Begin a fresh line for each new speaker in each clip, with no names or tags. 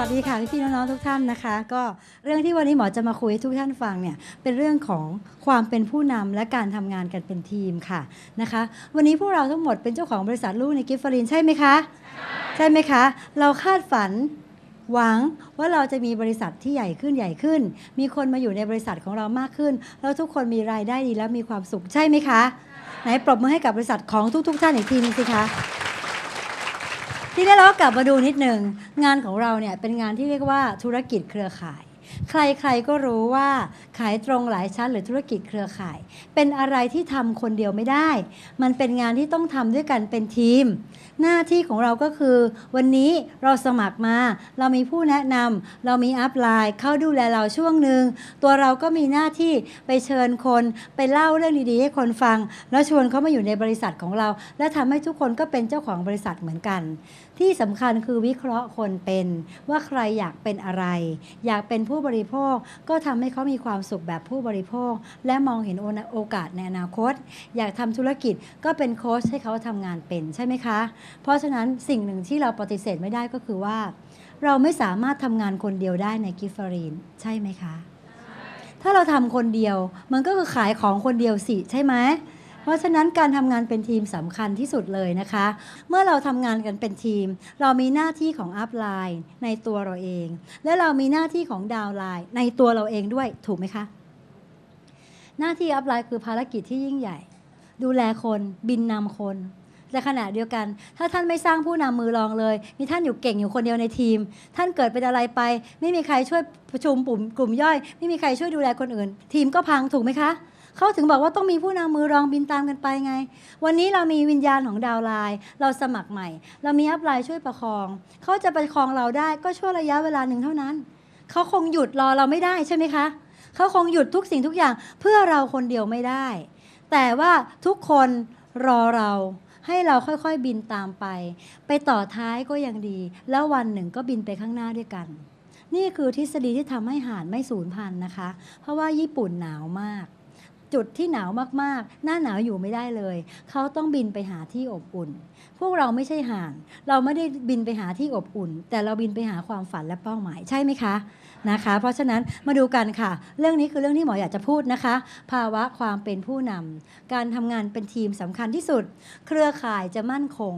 วัสดีค่ะพี่ๆน้องๆทุกท่านนะคะ ก็เรื่องที่วันนี้หมอจะมาคุยให้ทุกท่านฟังเนี่ยเป็นเรื่องของความเป็นผู้นำและการทำงานกันเป็นทีมค่ะนะคะ วันนี้พวกเราทั้งหมดเป็นเจ้าของบริษัทลูกในกิฟฟารินใช่ไหมคะใช่ไหมคะ เราคาดฝันหวังว่าเราจะมีบริษัทที่ใหญ่ขึ้นใหญ่ขึ้น มีคนมาอยู่ในบริษัทของเรามากขึ้น แล้วทุกคนมีรายได้ดีและมีความสุขใช่ไหมคะ ไหนปรบมือให้กับบริษัทของทุก ๆ ท่านอีกทีนึงสิคะ ทีนี้เราก็กลับมาดูนิดหนึ่งงานของเราเนี่ยเป็นงานที่เรียกว่าธุรกิจเครือข่าย ใครๆก็รู้ว่าขายตรงหลายชั้นหรือธุรกิจเครือข่าย เป็นอะไรที่ทำคนเดียวไม่ได้ มันเป็นงานที่ต้องทำด้วยกันเป็นทีม หน้าที่ของเราก็คือ วันนี้เราสมัครมา เรามีผู้แนะนำเรามีอัพไลน์เข้าดูแลเราช่วงหนึ่งตัวเราก็มีหน้าที่ไปเชิญคน ไปเล่าเรื่องดีๆ ให้คนฟัง แล้วชวนเขามาอยู่ในบริษัทของเรา และทำให้ทุกคนก็เป็นเจ้าของบริษัทเหมือนกัน ที่สำคัญคือวิเคราะห์คนเป็น ว่าใครอยากเป็นอะไร อยากเป็นผู้บริโภคก็ทำให้เขามีความสุขแบบผู้บริโภค และมองเห็นโอกาสในอนาคต อยากทำธุรกิจก็เป็นโค้ชให้เขาทำงานเป็นใช่ไหมคะ เพราะฉะนั้นสิ่งหนึ่งที่เราปฏิเสธไม่ได้ก็คือว่า เราไม่สามารถทำงานคนเดียวได้ในกิฟฟารีนใช่ไหมคะ ถ้าเราทำคนเดียวมันก็คือขายของคนเดียวสิใช่ไหม ราะฉะนั้นการทำงานเป็นทีมสำคัญที่สุดเลยนะคะ เมื่อเราทำงานกันเป็นทีม เรามีหน้าที่ของอัพไลน์ในตัวเราเอง และเรามีหน้าที่ของดาวไลน์ในตัวเราเองด้วยถูกไหมคะ หน้าที่อัพไลน์คือภารกิจที่ยิ่งใหญ่ ดูแลคนบินนำคนแต่ขณะเดียวกัน ถ้าท่านไม่สร้างผู้นำมือรองเลย มีท่านอยู่เก่งอยู่คนเดียวในทีม ท่านเกิดเป็นอะไรไป ไม่มีใครช่วยประชุมปุ่มกลุ่มย่อย ไม่มีใครช่วยดูแลคนอื่น ทีมก็พังถูกไหมคะ เขาถึงบอกว่าต้องมีผู้นำมือรองบินตามกันไปไง วันนี้เรามีวิญญาณของดาวไลน์เราสมัครใหม่ เรามีอัพไลน์ช่วยประคอง เขาจะประคองเราได้ก็ช่วงระยะเวลาหนึ่งเท่านั้น เขาคงหยุดรอเราไม่ได้ใช่ไหมคะ เขาคงหยุดทุกสิ่งทุกอย่างเพื่อเราคนเดียวไม่ได้ แต่ว่าทุกคนรอเราให้เราค่อยๆบินตามไป ไปต่อท้ายก็ยังดี แล้ววันหนึ่งก็บินไปข้างหน้าด้วยกัน นี่คือทฤษฎีที่ทำให้ห่านไม่สูญพันธุ์นะคะ เพราะว่าญี่ปุ่นหนาวมาก จุดที่หนาวมากๆ หน้าหนาวอยู่ไม่ได้เลย เขาต้องบินไปหาที่อบอุ่น พวกเราไม่ใช่ห่าน เราไม่ได้บินไปหาที่อบอุ่น แต่เราบินไปหาความฝันและเป้าหมายใช่ไหมคะนะคะ เพราะฉะนั้นมาดูกันค่ะ เรื่องนี้คือเรื่องที่หมออยากจะพูดนะคะ ภาวะความเป็นผู้นำการทำงานเป็นทีมสำคัญที่สุด เครือข่ายจะมั่นคง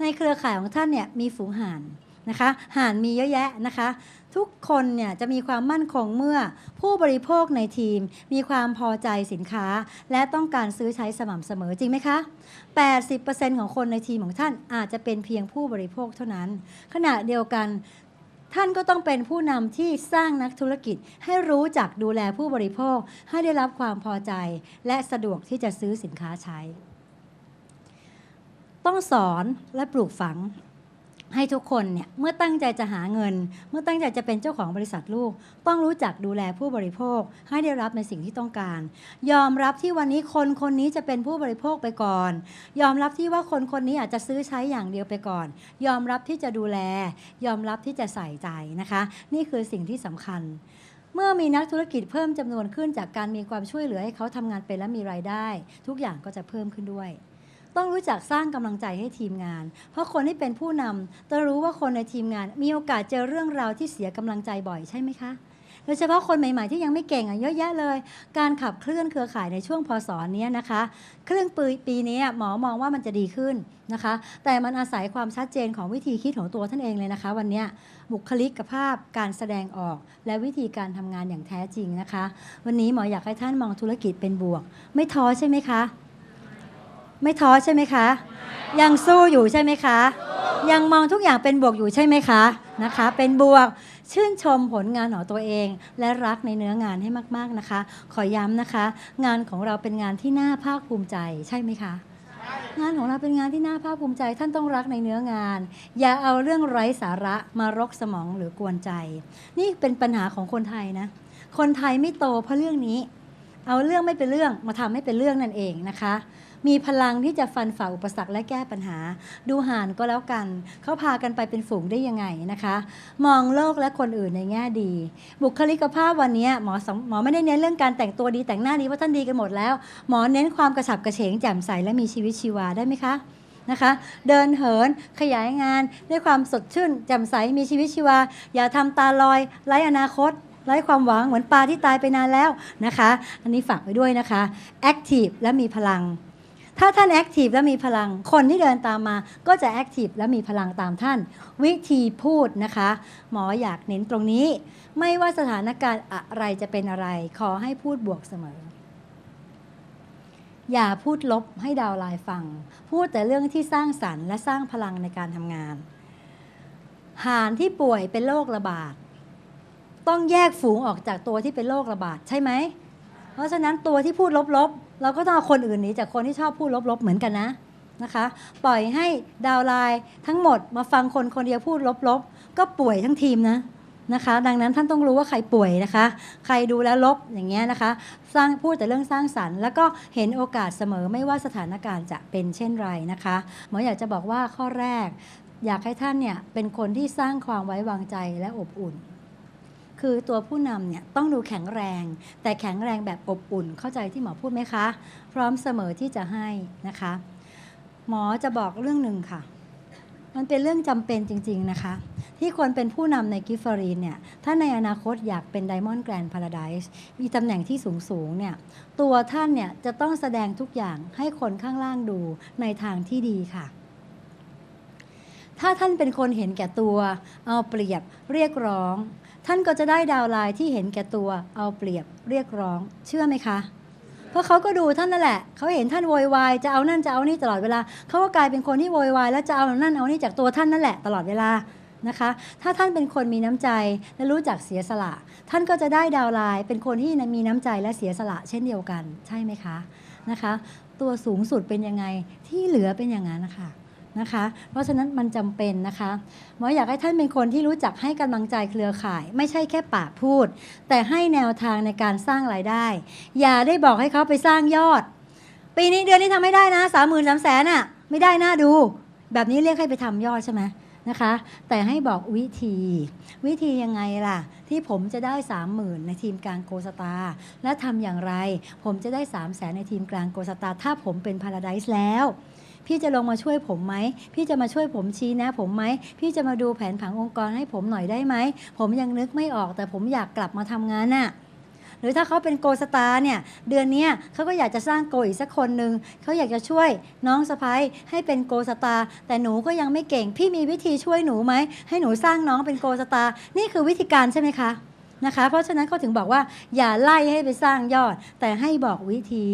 ในเครือข่ายของท่านเนี่ยมีฝูงห่าน นะคะห่านมีเยอะแยะนะคะ ทุกคนเนี่ยจะมีความมั่นคงเมื่อผู้บริโภคในทีม มีความพอใจสินค้า และต้องการซื้อใช้สม่ำเสมอจริงไหมคะ 80%ของคนในทีมของท่านอาจจะเป็นเพียงผู้บริโภคเท่านั้น ขณะเดียวกันท่านก็ต้องเป็นผู้นำที่สร้างนักธุรกิจให้รู้จักดูแลผู้บริโภค ให้ได้รับความพอใจ และสะดวกที่จะซื้อสินค้าใช้ ต้องสอนและปลูกฝัง ให้ทุกคนเนี่ยเมื่อตั้งใจจะหาเงิน เมื่อตั้งใจจะเป็นเจ้าของบริษัทลูก ต้องรู้จักดูแลผู้บริโภค ให้ได้รับในสิ่งที่ต้องการ ยอมรับที่วันนี้คนคนนี้จะเป็นผู้บริโภคไปก่อน ยอมรับที่ว่าคนคนนี้อาจจะซื้อใช้อย่างเดียวไปก่อน ยอมรับที่จะดูแล ยอมรับที่จะใส่ใจนะคะ นี่คือสิ่งที่สำคัญเมื่อมีนักธุรกิจเพิ่มจำนวนขึ้นจากการมีความช่วยเหลือให้เขาทำงานเป็นและมีรายได้ ทุกอย่างก็จะเพิ่มขึ้นด้วย ต้องรู้จักสร้างกำลังใจให้ทีมงาน เพราะคนที่เป็นผู้นำต้องรู้ว่าคนในทีมงาน มีโอกาสเจอเรื่องราวที่เสียกำลังใจบ่อยใช่ไหมคะโดยเฉพาะคนใหม่ ๆ ที่ยังไม่เก่งอะเยอะแยะเลย การขับเคลื่อนเครือข่ายในช่วงพศนี้นะคะ เครึ่องปีปีนี้หมอมองว่ามันจะดีขึ้นนะคะ แต่มันอาศัยความชัดเจนของวิธีคิดของตัวท่านเองเลยนะคะ วันนี้บุคลิกภาพการแสดงออก และวิธีการทำงานอย่างแท้จริงนะคะ วันนี้หมออยากให้ท่านมองธุรกิจเป็นบวก ไม่ท้อใช่ไหมคะ ไม่ท้อใช่ไหมคะ ยังสู้อยู่ใช่ไหมคะ ยังมองทุกอย่างเป็นบวกอยู่ใช่ไหมคะนะคะ เป็นบวกชื่นชมผลงานของตัวเอง และรักในเนื้องานให้มาก ๆนะคะ ขอย้ำนะคะ งานของเราเป็นงานที่น่าภาคภูมิใจใช่ไหมคะงานของเราเป็นงานที่น่าภาคภูมิใจ ท่านต้องรักในเนื้องาน อย่าเอาเรื่องไร้สาระมารกสมองหรือกวนใจ นี่เป็นปัญหาของคนไทยนะ คนไทยไม่โตเพราะเรื่องนี้ เอาเรื่องไม่เป็นเรื่องมาทำให้เป็นเรื่องนั่นเองนะคะ มีพลังที่จะฟันฝ่าอุปสรรคและแก้ปัญหา ดูห่านก็แล้วกันเขาพากันไปเป็นฝูงได้ยังไงนะคะ มองโลกและคนอื่นในแง่ดี บุคลิกภาพวันนี้หมอหมอไม่ได้เน้นเรื่องการแต่งตัวดีแต่งหน้าดีเพราะท่านดีกันหมดแล้ว หมอเน้นความกระฉับกระเฉงแจ่มใสและมีชีวิตชีวาได้ไหมคะนะคะเดินเหินขยายงานด้วยความสดชื่นแจ่มใสมีชีวิตชีวา อย่าทำตาลอยไร้อนาคตไร้ความหวังเหมือนปลาที่ตายไปนานแล้วนะคะ อันนี้ฝากไว้ด้วยนะคะแอคทีฟและมีพลัง ถ้าท่านแอคทีฟและมีพลัง คนที่เดินตามมาก็จะแอคทีฟและมีพลังตามท่าน วิธีพูดนะคะ หมออยากเน้นตรงนี้ ไม่ว่าสถานการณ์อะไรจะเป็นอะไร ขอให้พูดบวกเสมอ อย่าพูดลบให้ดาวไลน์ฟัง พูดแต่เรื่องที่สร้างสรรค์และสร้างพลังในการทำงานหานที่ป่วยเป็นโรคระบาดต้องแยกฝูงออกจากตัวที่เป็นโรคระบาดใช่ไหม เพราะฉะนั้นตัวที่พูดลบ เราก็ต้องเอาคนอื่นหนีจากคนที่ชอบพูดลบๆเหมือนกันนะนะคะ ปล่อยให้ดาวไลน์ทั้งหมดมาฟังคนคนเดียวพูดลบๆ ก็ป่วยทั้งทีมนะนะคะ ดังนั้นท่านต้องรู้ว่าใครป่วยนะคะ ใครดูแลลบอย่างเงี้ยนะคะ สร้างพูดแต่เรื่องสร้างสรรค์ แล้วก็เห็นโอกาสเสมอไม่ว่าสถานการณ์จะเป็นเช่นไรนะคะหมออยากจะบอกว่าข้อแรก อยากให้ท่านเนี่ยเป็นคนที่สร้างความไว้วางใจและอบอุ่น คือตัวผู้นำเนี่ยต้องดูแข็งแรง แต่แข็งแรงแบบอบอุ่นเข้าใจที่หมอพูดไหมคะ พร้อมเสมอที่จะให้นะคะ หมอจะบอกเรื่องหนึ่งค่ะ มันเป็นเรื่องจำเป็นจริง ๆนะคะ ที่คนเป็นผู้นำในกิฟฟารีนเนี่ยถ้าในอนาคตอยากเป็นไดมอนด์แกรนด์พาราไดส์มีตำแหน่งที่สูงๆเนี่ยตัวท่านเนี่ยจะต้องแสดงทุกอย่างให้คนข้างล่างดูในทางที่ดีค่ะถ้าท่านเป็นคนเห็นแก่ตัว เอาเปรียบ เรียกร้อง ท่านก็จะได้ดาวไลน์ที่เห็นแก่ตัว เอาเปรียบเรียกร้อง เชื่อไหมคะ เพราะเขาก็ดูท่านนั่นแหละ เขาเห็นท่านโวยวายจะเอานั่นจะเอานี่ตลอดเวลา เขาก็กลายเป็นคนที่โวยวายแล้วจะเอานั่นเอานี่จากตัวท่านนั่นแหละตลอดเวลานะคะ ถ้าท่านเป็นคนมีน้ำใจและรู้จักเสียสละ ท่านก็จะได้ดาวไลน์เป็นคนที่มีน้ำใจและเสียสละเช่นเดียวกัน ใช่ไหมคะนะคะ ตัวสูงสุดเป็นยังไงที่เหลือเป็นอย่างนั้นนะคะ นะคะ เพราะฉะนั้นมันจำเป็นนะคะหมออยากให้ท่านเป็นคนที่รู้จักให้กำลังใจเครือข่าย ไม่ใช่แค่ปากพูด แต่ให้แนวทางในการสร้างรายได้ อย่าได้บอกให้เขาไปสร้างยอด ปีนี้เดือนนี้ทำไม่ได้นะสามหมื่นสามแสนอะไม่ได้น่าดู แบบนี้เรียกให้ไปทำยอดใช่ไหมนะคะ แต่ให้บอกวิธี วิธียังไงล่ะ ที่ผมจะได้สามหมื่นในทีมกลางโกสตา และทำอย่างไร ผมจะได้สามแสนในทีมกลางโกสตา ถ้าผมเป็นพาราไดซ์แล้ว พี่จะลงมาช่วยผมไหม พี่จะมาช่วยผมชี้แนะผมไหม พี่จะมาดูแผนผังองค์กรให้ผมหน่อยได้ไหม ผมยังนึกไม่ออกแต่ผมอยากกลับมาทำงานน่ะหรือถ้าเขาเป็นโกสตาร์เนี่ยเดือนนี้เขาก็อยากจะสร้างโกอีกสักคนหนึ่งเขาอยากจะช่วยน้องสะพ้ายให้เป็นโกสตาร์แต่หนูก็ยังไม่เก่ง พี่มีวิธีช่วยหนูไหม ให้หนูสร้างน้องเป็นโกสตาร์นี่คือวิธีการใช่ไหมคะนะคะ เพราะฉะนั้นเขาถึงบอกว่าอย่าไล่ให้ไปสร้างยอด แต่ให้บอกวิธี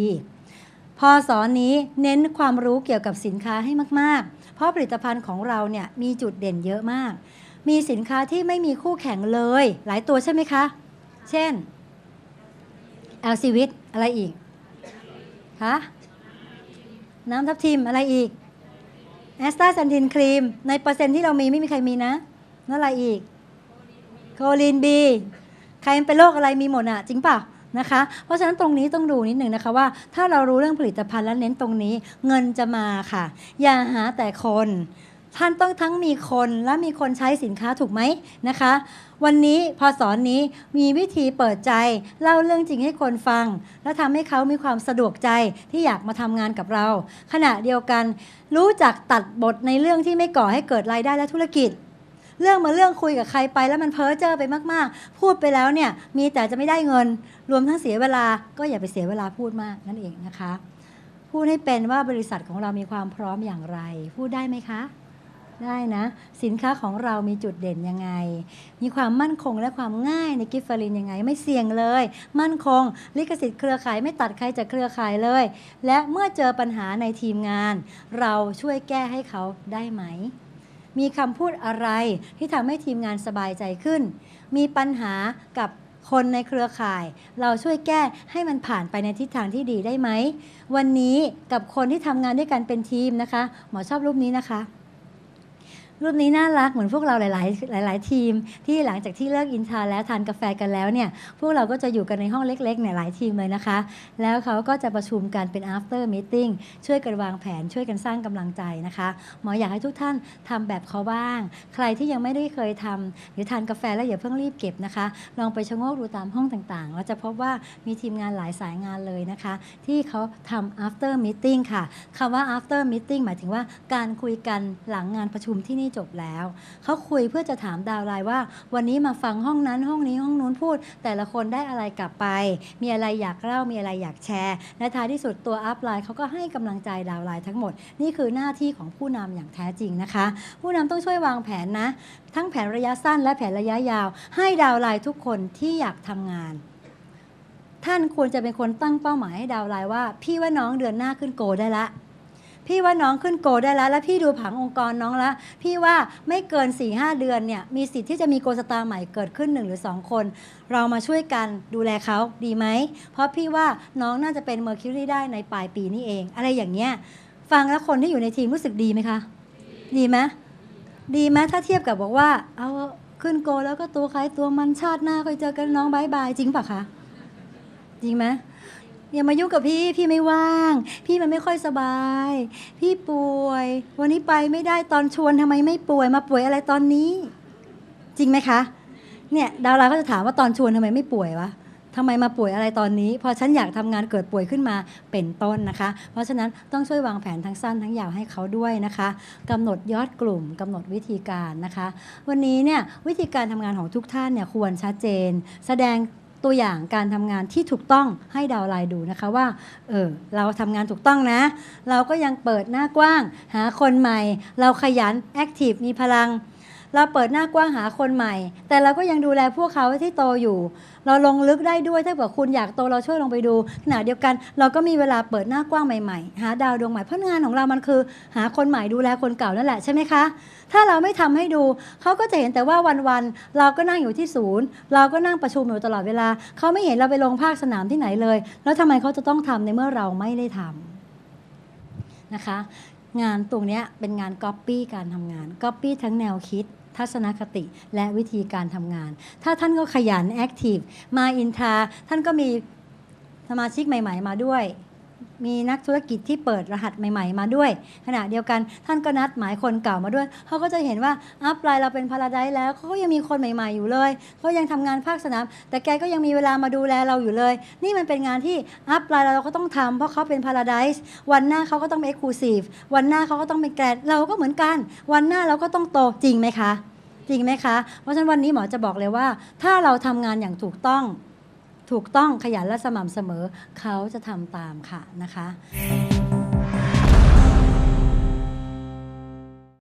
พอสอนนี้เน้นความรู้เกี่ยวกับสินค้าให้มาก ๆ เพราะผลิตภัณฑ์ของเราเนี่ยมีจุดเด่นเยอะมาก มีสินค้าที่ไม่มีคู่แข่งเลย หลายตัวใช่ไหมคะ เช่นแอลซีวิตอะไรอีกคะน้ำทับทิมอะไรอีกแอสตาซันทินครีม ในเปอร์เซ็นที่เรามีไม่มีใครมีนะนั่นอะไรอีก โคลินบี ใครเป็นโรคอะไรมีหมดอะจริงเปล่า นะคะ เพราะฉะนั้นตรงนี้ต้องดูนิดหนึ่งนะคะว่า ถ้าเรารู้เรื่องผลิตภัณฑ์และเน้นตรงนี้ เงินจะมาค่ะ อย่าหาแต่คน ท่านต้องทั้งมีคนและมีคนใช้สินค้าถูกไหมนะคะ วันนี้พอสอนนี้มีวิธีเปิดใจเล่าเรื่องจริงให้คนฟัง และทำให้เขามีความสะดวกใจที่อยากมาทำงานกับเรา ขณะเดียวกัน รู้จักตัดบทในเรื่องที่ไม่ก่อให้เกิดรายได้และธุรกิจ เรื่องมาเรื่องคุยกับใครไป แล้วมันเพ้อเจ้อไปมากๆ พูดไปแล้วเนี่ยมีแต่จะไม่ได้เงิน รวมทั้งเสียเวลาก็อย่าไปเสียเวลาพูดมากนั่นเองนะคะ พูดให้เป็นว่าบริษัทของเรามีความพร้อมอย่างไร พูดได้ไหมคะ ได้นะ สินค้าของเรามีจุดเด่นยังไง มีความมั่นคงและความง่ายในกิฟต์ฟารินยังไง ไม่เสี่ยงเลย มั่นคง ลิขสิทธิ์เครือข่ายไม่ตัดใครจากเครือข่ายเลย และเมื่อเจอปัญหาในทีมงาน เราช่วยแก้ให้เขาได้ไหม มีคำพูดอะไรที่ทำให้ทีมงานสบายใจขึ้น มีปัญหากับคนในเครือข่าย เราช่วยแก้ให้มันผ่านไปในทิศทางที่ดีได้ไหม วันนี้กับคนที่ทำงานด้วยกันเป็นทีมนะคะ หมอชอบรูปนี้นะคะ รูปนี้น่ารักเหมือนพวกเราหลาย ๆ หลาย ๆ ทีม ที่หลังจากที่เลิกอินทาแล้วทานกาแฟกันแล้วเนี่ยพวกเราก็จะอยู่กันในห้องเล็ก ๆ เนี่ยหลายทีมเลยนะคะ แล้วเขาก็จะประชุมกันเป็น after meeting ช่วยกันวางแผนช่วยกันสร้างกำลังใจนะคะหมออยากให้ทุกท่านทำแบบเขาบ้าง ใครที่ยังไม่ได้เคยทำหรือทานกาแฟแล้วอย่าเพิ่งรีบเก็บนะคะ ลองไปชะโงกดูตามห้องต่าง ๆ เราจะพบว่ามีทีมงานหลายสายงานเลยนะคะ ที่เขาทำ after meeting ค่ะคำว่า after meeting หมายถึงว่าการคุยกันหลังงานประชุมที่นี่จบแล้ว เขาคุยเพื่อจะถามดาวไลน์ว่า วันนี้มาฟังห้องนั้นห้องนี้ห้องนู้นพูด แต่ละคนได้อะไรกลับไป มีอะไรอยากเล่ามีอะไรอยากแชร์และท้ายที่สุดตัวอัพไลน์เขาก็ให้กำลังใจดาวไลน์ทั้งหมด นี่คือหน้าที่ของผู้นำอย่างแท้จริงนะคะ ผู้นำต้องช่วยวางแผนนะ ทั้งแผนระยะสั้นและแผนระยะยาว ให้ดาวไลน์ทุกคนที่อยากทำงานท่านควรจะเป็นคนตั้งเป้าหมายให้ดาวไลน์ว่า พี่ว่าน้องเดือนหน้าขึ้นโกได้ละ พี่ว่าน้องขึ้นโกได้แล้ว แล้วพี่ดูผังองค์กรน้องแล้ว พี่ว่าไม่เกิน4ี่หเดือนเนี่ยมีสิทธิ์ที่จะมีโกสตาร์ใหม่เกิดขึ้นหนึ่งหรือ 2 คน เรามาช่วยกันดูแลเขาดีไหม เพราะพี่ว่าน้องน่าจะเป็นเมอร์คิวรีได้ในปลายปีนี้เอง อะไรอย่างเงี้ยฟังแล้วคนที่อยู่ในทีมรู้สึกดีไหมคะ ดีไหมดีไหมถ้าเทียบกับบอกว่า เอาขึ้นโกแล้วก็ตัวใครตัวมันชาติหน้าค่อยเจอกันน้องบายบายจริงปะคะจริงไหม อย่ามายุ่งกับพี่ พี่ไม่ว่าง พี่มันไม่ค่อยสบาย พี่ป่วย วันนี้ไปไม่ได้ตอนชวนทำไมไม่ป่วยมาป่วยอะไรตอนนี้ จริงไหมคะ เนี่ยดาราก็จะถามว่าตอนชวนทำไมไม่ป่วยวะทำไมมาป่วยอะไรตอนนี้ พอฉันอยากทำงานเกิดป่วยขึ้นมาเป็นต้นนะคะ เพราะฉะนั้นต้องช่วยวางแผนทั้งสั้นทั้งยาวให้เขาด้วยนะคะกำหนดยอดกลุ่มกำหนดวิธีการนะคะ วันนี้เนี่ยวิธีการทำงานของทุกท่านเนี่ยควรชัดเจน แสดง ตัวอย่างการทำงานที่ถูกต้องให้ดาวไลน์ดูนะคะว่าเออเราทำงานถูกต้องนะ เราก็ยังเปิดหน้ากว้าง หาคนใหม่ เราขยันแอคทีฟมีพลัง เราเปิดหน้ากว้างหาคนใหม่ แต่เราก็ยังดูแลพวกเขาที่โตอยู่ เราลงลึกได้ด้วยถ้าเกิดคุณอยากโตเราช่วยลงไปดูขณะเดียวกัน เราก็มีเวลาเปิดหน้ากว้างใหม่ๆ หาดาวดวงใหม่เพราะงานของเรามันคือ หาคนใหม่ดูแลคนเก่านั่นแหละใช่ไหมคะ ถ้าเราไม่ทำให้ดูเขาก็จะเห็นแต่ว่าวันๆเราก็นั่งอยู่ที่ศูนย์ เราก็นั่งประชุมอยู่ตลอดเวลาเขาไม่เห็นเราไปลงภาคสนามที่ไหนเลย แล้วทำไมเขาจะต้องทำในเมื่อเราไม่ได้ทำนะคะงานตรงนี้เป็นงานก๊อปปี้การทำงานก๊อปปี้ทั้งแนวคิด ทัศนคติและวิธีการทำงาน ถ้าท่านก็ขยันแอคทีฟมาอินทาท่านก็มีสมาชิกใหม่ ๆ มาด้วย มีนักธุรกิจที่เปิดรหัสใหม่ ๆ มาด้วย ขณะเดียวกันท่านก็นัดหมายคนเก่ามาด้วย เขาก็จะเห็นว่าอัพไลน์เราเป็นพาราไดซ์แล้วเขาก็ยังมีคนใหม่ ๆ อยู่เลยเขายังทำงานภาคสนาม แต่แกก็ยังมีเวลามาดูแลเราอยู่เลย นี่มันเป็นงานที่อัพไลน์เราก็ต้องทำเพราะเขาเป็นพาราไดซ์วันหน้าเขาก็ต้องเป็นเอ็กซ์คลูซีฟวันหน้าเขาก็ต้องเป็นแกรนด์เราก็เหมือนกัน วันหน้าเราก็ต้องโตจริงไหมคะ จริงไหมคะ เพราะฉะนั้นวันนี้หมอจะบอกเลยว่า ถ้าเราทำงานอย่างถูกต้อง ถูกต้องขยันและสม่ำเสมอเขาจะทำตามค่ะนะคะ